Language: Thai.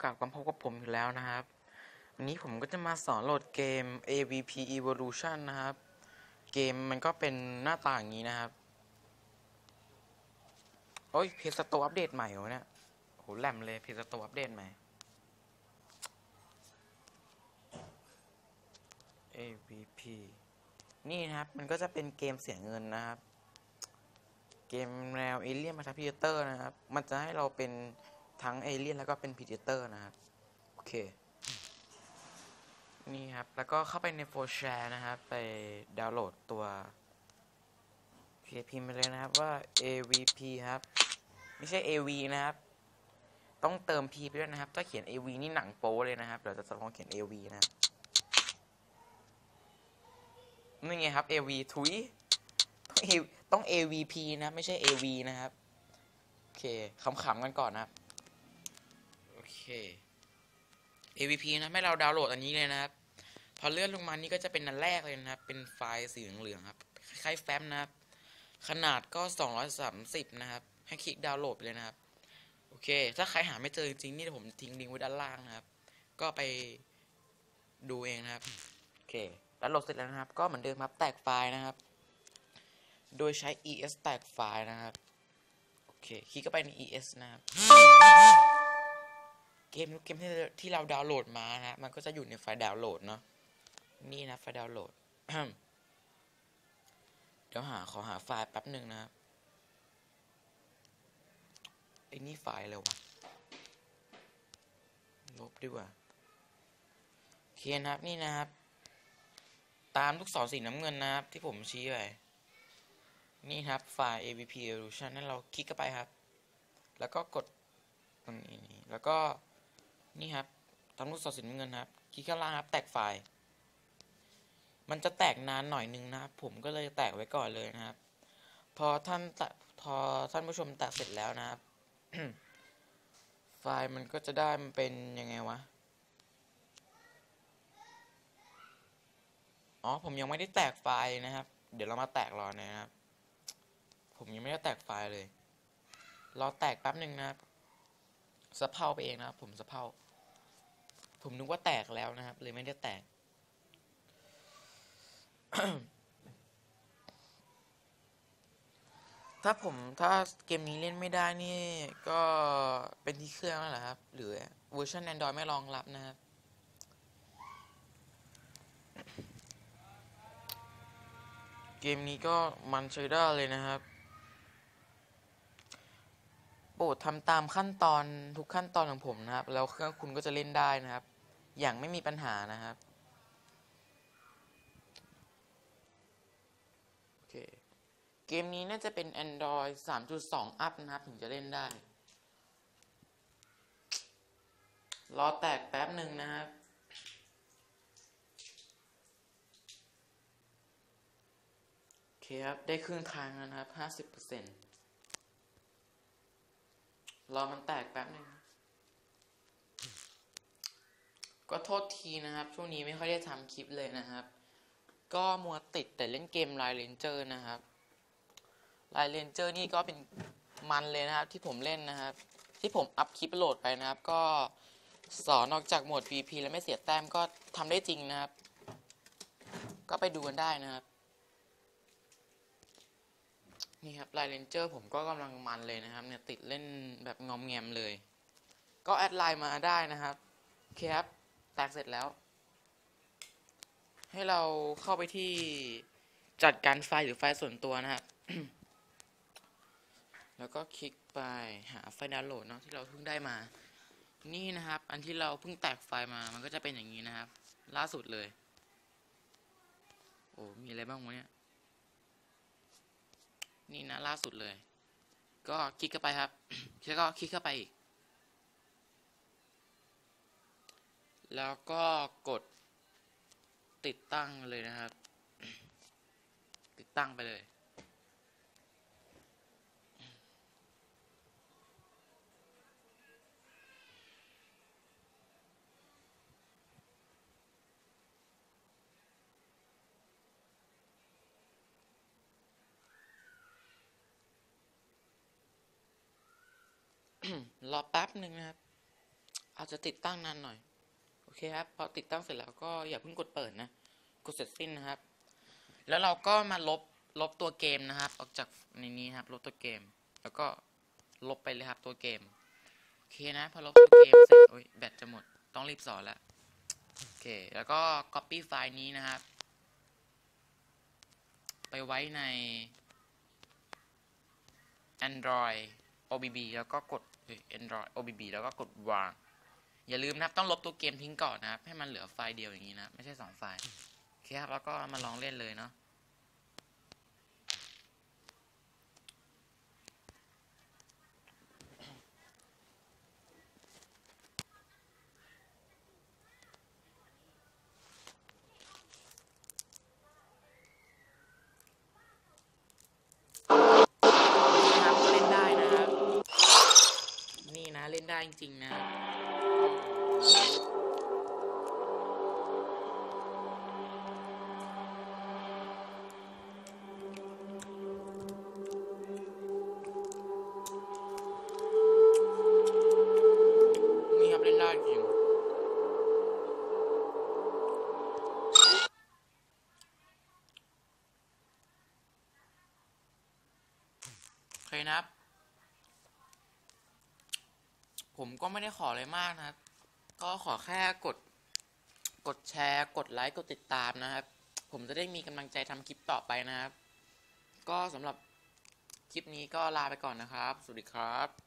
ผู้ชมวันนี้ก็กลับมาพบกับผมอีกแล้วนะครับ วันนี้ผมก็จะมาสอนโหลดเกม AVP Evolution นะครับ เกมมันก็เป็นหน้าตาอย่างนี้นะครับ โอ้ยเพจสโตอัปเดตใหม่วะเนี่ยโหแหลมเลยเพจสโตอัปเดตใหม่ AVP นี่นะครับ มันก็จะเป็นเกมเสียเงินนะครับ เกมแนวเอเลี่ยนมาทางพีเตอร์นะครับ มันจะให้เราเป็น ทั้งเอเลี่ยนแล้วก็เป็นพีเตอร์นะครับ โอเค นี่ครับ แล้วก็เข้าไปในโฟร์แชร์นะครับ ไปดาวน์โหลดตัวเพีพิมพ์ไปเลยนะครับว่า AVP ครับ ไม่ใช่ AV นะครับ ต้องเติม P ไปด้วยนะครับ ถ้าเขียน AV นี่หนังโป๊เลยนะครับเดี๋ยวจะลองเขียน AV นะครับนี่ไงครับ AV ทุยต้อง avp นะ ไม่ใช่ AV นะครับ โอเคขำๆกันก่อนนะครับ AVP นะให้เราดาวน์โหลดอันนี้เลยนะครับ พอเลื่อนลงมานี่ก็จะเป็นอันแรกเลยนะครับ เป็นไฟล์สีเหลืองๆครับคล้ายๆแฟ้มนะครับ ขนาดก็ 230 นะครับ ให้คลิกดาวน์โหลดไปเลยนะครับ โอเค ถ้าใครหาไม่เจอจริงๆนี่ผมทิ้งลิงก์ไว้ด้านล่างนะครับ ก็ไปดูเองนะครับ โอเค ดาวน์โหลดเสร็จแล้วนะครับ ก็เหมือนเดิมครับ แตกไฟล์นะครับ โดยใช้ es แตกไฟล์นะครับ โอเค คลิกเข้าไปใน es นะครับ กมทุกเกมที่ที่เราดาวน์โหลดมานะมันก็จะอยู่ในไฟล์ดาวน์โหลดเนาะนี่นะไฟล์ดาวน์โหลด เดี๋ยวหาขอหาไฟล์แป๊บหนึ่งนะครับไอ้นี่ไฟล์อะไรวะลบดีกว่าโอเคนะครับนี่นะครับ ตามลูกศรสีน้ำเงินนะครับ ที่ผมชี้ไปนี่ครับไฟล์ avp evolution นั่นเราคลิกเข้าไปครับ แล้วก็กดตรงนี้แล้วก็ นี่ครับตามลูกศรสีน้ำเงินครับคลิกข้างล่างครับ แตกไฟล์ มันจะแตกนานหน่อยนึงนะครับ ผมก็เลยแตกไว้ก่อนเลยนะครับ พอท่านพอท่านผู้ชมแตกเสร็จแล้วนะครับ ไฟล์มันก็จะได้มันเป็นยังไงวะอ๋อผมยังไม่ได้แตกไฟล์นะครับ เดี๋ยวเรามาแตกรอนะครับ ผมยังไม่ได้แตกไฟล์เลยรอแตกแป๊บหนึ่งนะครับ สะเพาไปเองนะครับ ผมสะเพาผมนึกว่าแตกแล้วนะครับ เลยไม่ได้แตก ถ้าผมถ้าเกมนี้เล่นไม่ได้นี่ ก็เป็นที่เครื่องแล้วแหละครับ หรือเวอร์ชัน Android ไม่รองรับนะครับ เกมนี้ก็มันใช้ได้เลยนะครับ โปรดทำตามขั้นตอนทุกขั้นตอนของผมนะครับ แล้วเครื่องคุณก็จะเล่นได้นะครับ อย่างไม่มีปัญหานะครับโอเคเกมนี้น่าจะเป็น Android 3.2 อัพนะครับ ถึงจะเล่นได้ รอแตกแป๊บหนึ่งนะครับโอเคครับ ได้ครึ่งทางแล้วนะครับห้าสิบเปอ รอมันแตกแป๊บหนึงก็โทษทีนะครับ ช่วงนี้ไม่ค่อยได้ทำคลิปเลยนะครับ ก็มัวติดแต่เล่นเกมไลน์เลนเจอร์นะครับไลน์เลนเจอร์นี่ก็เป็นมันเลยนะครับ ที่ผมเล่นนะครับ ที่ผมอัพคลิปโหลดไปนะครับ ก็สอนออกจากหมด VP แล้วไม่เสียแต้มก็ทำได้จริงนะครับ ก็ไปดูกันได้นะครับ นี่ครับไลน์เลนเจอร์ผมก็กำลังมันเลยนะครับ เนี่ยติดเล่นแบบงอมแงมเลย ก็แอดไลน์มาได้นะครับโอเคครับแตกเสร็จแล้ว ให้เราเข้าไปที่จัดการไฟล์หรือไฟล์ส่วนตัวนะครับ แล้วก็คลิกไปหาไฟล์ดาวน์โหลดเนาะที่เราเพิ่งได้มา นี่นะครับ อันที่เราเพิ่งแตกไฟล์มา มันก็จะเป็นอย่างนี้นะครับ ล่าสุดเลย โอ้มีอะไรบ้างวะเนี่ย นี่นะล่าสุดเลย ก็คลิกเข้าไปครับ แล้วก็คลิกเข้าไปอีก แล้วก็กดติดตั้งเลยนะครับ ติดตั้งไปเลย รอแป๊บหนึ่งนะครับ อาจจะติดตั้งนานหน่อย โอเคครับ พอติดตั้งเสร็จแล้วก็อย่าเพิ่งกดเปิดนะ กดเสร็จสิ้นนะครับ แล้วเราก็มาลบ ลบตัวเกมนะครับ ออกจากในนี้ครับ ลบตัวเกม แล้วก็ลบไปเลยครับตัวเกม โอเคนะ พอลบตัวเกมเสร็จ โอ้ยแบตจะหมด ต้องรีบสอนล้วโอเค แล้วก็ copy ไฟล์นี้นะครับ ไปไว้ใน Android OBB แล้วก็กด เอ้ย Android OBB แล้วก็กดวาง อย่าลืมนะครับ ต้องลบตัวเกมทิ้งก่อนนะครับ ให้มันเหลือไฟล์เดียวอย่างนี้นะ ไม่ใช่สองไฟล์ โอเคครับ แล้วก็มาลองเล่นเลยเนาะ ครับก็เล่นได้นะครับ นี่นะ เล่นได้จริ ผมก็ไม่ได้ขออะไรมากนะครับ ก็ขอแค่กด กดแชร์ กดไลค์ กดติดตามนะครับ ผมจะได้มีกำลังใจทำคลิปต่อไปนะครับ ก็สำหรับคลิปนี้ก็ลาไปก่อนนะครับ สวัสดีครับ